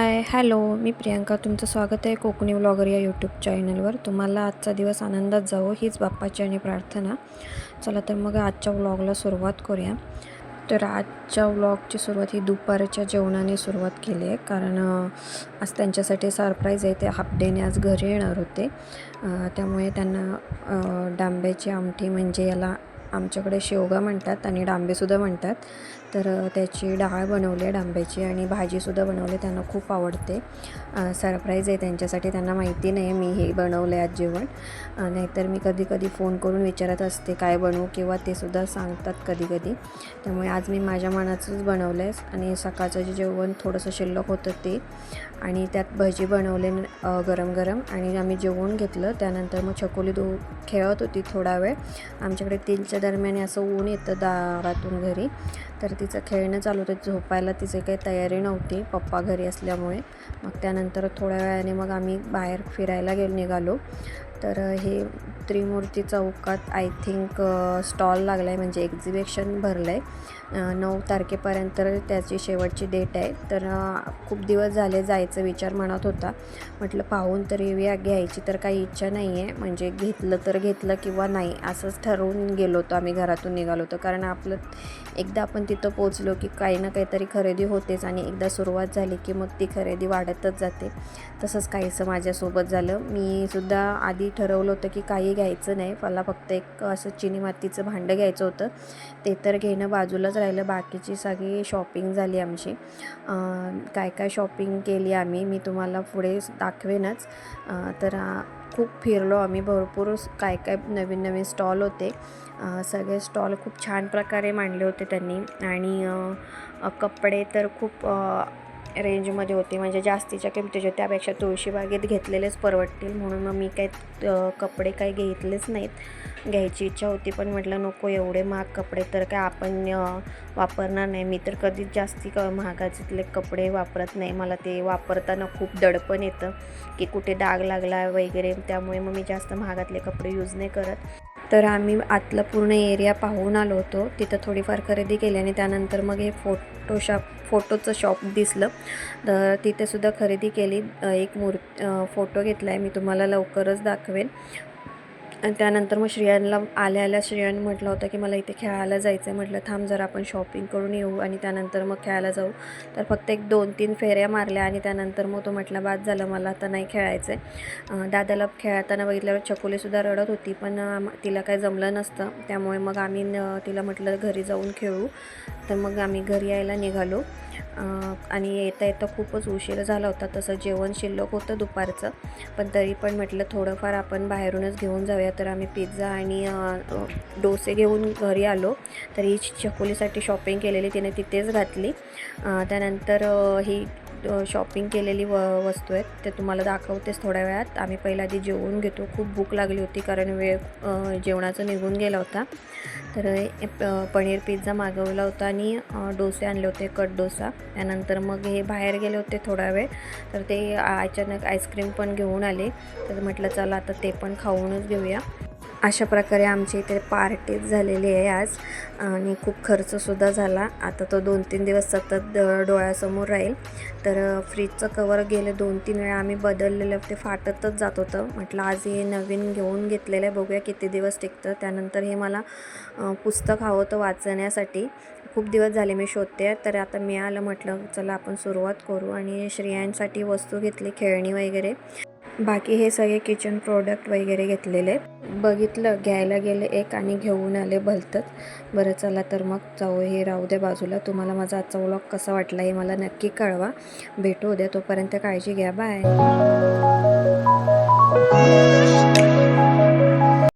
Hi hello मी प्रियांका. तुमचं स्वागत आहे कोकणी व्लॉगर या यूट्यूब चॅनलवर तुम्हाला आजचा दिवस आनंदात जावो हीच बाप्पाची आणि प्रार्थना. चला तर मग आजच्या व्लॉगला सुरुवात करूया. तर आजच्या व्लॉगची सुरुवात ही दुपारच्या जेवणाने सुरुवात केली आहे. कारण आज त्यांच्यासाठी सरप्राईज आहे. ते हाफ डेने आज घरी येणार होते. त्यामुळे त्यांना डांब्याची आमटी म्हणजे याला आमच्याकडे शेवगा म्हणतात आणि डांबेसुद्धा म्हणतात. तर त्याची डाळ बनवली आहे डांब्याची आणि भाजीसुद्धा बनवली त्यांना खूप आवडते. सरप्राईज आहे त्यांच्यासाठी त्यांना माहिती नाही मी हे बनवलं आहे आज जेवण. नाहीतर मी कधी कधी फोन करून विचारत असते काय बनवू किंवा ते सुद्धा सांगतात कधी कधी त्यामुळे आज मी माझ्या मनाचंच बनवलं आहे आणि सकाळचं जे जेवण थोडंसं शिल्लक होतं ते. आणि त्यात भजी बनवले गरम गरम आणि आम्ही जेवण घेतलं. त्यानंतर मग छकोली दो खेळत होती थोडा वेळ. आमच्याकडे तीनच्या दरम्यान असं ऊन येतं दारातून घरी. तर तिचं खेळणं चालू होतं. झोपायला तिची काही तयारी नव्हती. पप्पा घरी असल्यामुळे. मग त्यानंतर थोड्या वेळाने मग आम्ही बाहेर फिरायला गेलो निघालो. तर हे त्रिमूर्ती चौकात आय थिंक स्टॉल लागला आहे म्हणजे एक्झिबिशन भरलं आहे नऊ तारखेपर्यंत त्याची शेवटची डेट आहे. तर खूप दिवस झाले जायचं विचार मनात होता. म्हटलं पाहून तर येऊया घ्यायची तर काही इच्छा नाही आहे म्हणजे घेतलं तर घेतलं किंवा नाही असंच ठरवून गेलो होतो. आम्ही घरातून निघालो होतो. कारण आपलं एकदा आपण तिथं पोचलो की काही ना काहीतरी खरेदी होतेच आणि एकदा सुरुवात झाली की मग ती खरेदी वाढतच जाते. तसंच काहीसं माझ्यासोबत झालं. मी सुद्धा आधी ठरवलं होतं की काही घ्यायचं नाही. मला फक्त एक असं चिनी मातीचं भांडं घ्यायचं होतं. ते तर घेणं बाजूलाच राहिलं. बाकीची सगळी शॉपिंग झाली आमची. काय काय शॉपिंग केली आम्ही मी तुम्हाला पुढे दाखवेनच. तर खूप फिरलो आम्ही. भरपूर काय काय नवीन नवीन स्टॉल होते. सगळे स्टॉल खूप छान प्रकारे मांडले होते त्यांनी. आणि कपडे तर खूप रेंजमध्ये होती. म्हणजे जास्तीच्या किमतीचे होते त्यापेक्षा तुळशीबागेत घेतलेलेच परवडतील म्हणून मग मी काही कपडे काही घेतलेच नाहीत. घ्यायची इच्छा होती. पण म्हटलं नको एवढे महाग कपडे. तर काय आपण वापरणार नाही. मी तर कधीच जास्ती क महागाचेतले कपडे वापरत नाही. मला ते वापरताना खूप दडपण येतं की कुठे डाग लागला वगैरे. त्यामुळे मग मी जास्त महागातले कपडे यूज नाही करत. तर आम्ही आतलं पूर्ण एरिया पाहून आलो होतो. तिथं थोडीफार खरेदी केली आणि त्यानंतर मग हे फोटो शॉप फोटोचं शॉप दिसलं. तर तिथेसुद्धा खरेदी केली. एक मूर् फोटो घेतला आहे मी तुम्हाला लवकरच दाखवेन. आणि त्यानंतर मग श्रियांना आल्या आल्या श्रेयान म्हटलं होतं की मला इथे खेळायला जायचं आहे म्हटलं थांब जरा आपण शॉपिंग करून येऊ. आणि त्यानंतर मग खेळायला जाऊ. तर फक्त एक दोन तीन फेऱ्या मारल्या आणि त्यानंतर मग तो म्हटला बाद झालं मला आता नाही खेळायचं आहे दादाला खेळताना बघितल्यावर चकोलीसुद्धा रडत होती पण तिला काही जमलं नसतं. त्यामुळे मग आम्ही न- तिला म्हटलं घरी जाऊन खेळू. तर मग आम्ही घरी यायला निघालो. आणि येता येता खूपच उशीर झाला होता तसं जेवण शिल्लक होतं दुपारचं. पण तरी पण म्हटलं थोडंफार आपण बाहेरूनच घेऊन जाऊया तर आम्ही पिझ्झा आणि डोसे घेऊन घरी आलो. तर ही चकोलीसाठी शॉपिंग केलेली तिने तिथेच घातली. त्यानंतर ही शॉपिंग केलेली व वस्तू आहेत ते तुम्हाला दाखवतेच थोड्या वेळात. आम्ही पहिला आधी जेवून घेतो. खूप भूक लागली होती कारण वेळ जेवणाचं निघून गेला होता. तर पनीर पिझ्झा मागवला होता आणि डोसे आणले होते कट डोसा. त्यानंतर मग हे बाहेर गेले होते थोडा वेळ. तर ते अचानक आईस्क्रीम पण घेऊन आले. तर म्हटलं चला आता ते पण खाऊनच घेऊया. अशा प्रकारे आमच्या इथे पार्टीच झालेली आहे आज. आणि खूप खर्चसुद्धा झाला. आता तो दोन तीन दिवस सतत ड- डोळ्यासमोर राहील. तर फ्रीजचं कवर गेले दोन तीन वेळा आम्ही बदललेलं ते फाटतच जात होतं. म्हटलं आज हे नवीन घेऊन घेतलेलं आहे. बघूया किती दिवस टिकतं. त्यानंतर हे मला पुस्तक हवं होतं वाचण्यासाठी. खूप दिवस झाले मी शोधते तर आता मिळालं म्हटलं चला आपण सुरुवात करू. आणि श्रियांसाठी वस्तू घेतली खेळणी वगैरे. बाकी हे सगळे किचन प्रोडक्ट वगैरे घेतलेले. बघितलं घ्यायला गेले एक आणि घेऊन आले भलतंच. बरं चला तर मग जाऊ हे राहू द्या बाजूला. तुम्हाला माझा आजचा व्लॉग कसा वाटला हे मला नक्की कळवा. भेटू उद्या तोपर्यंत काळजी घ्या. बाय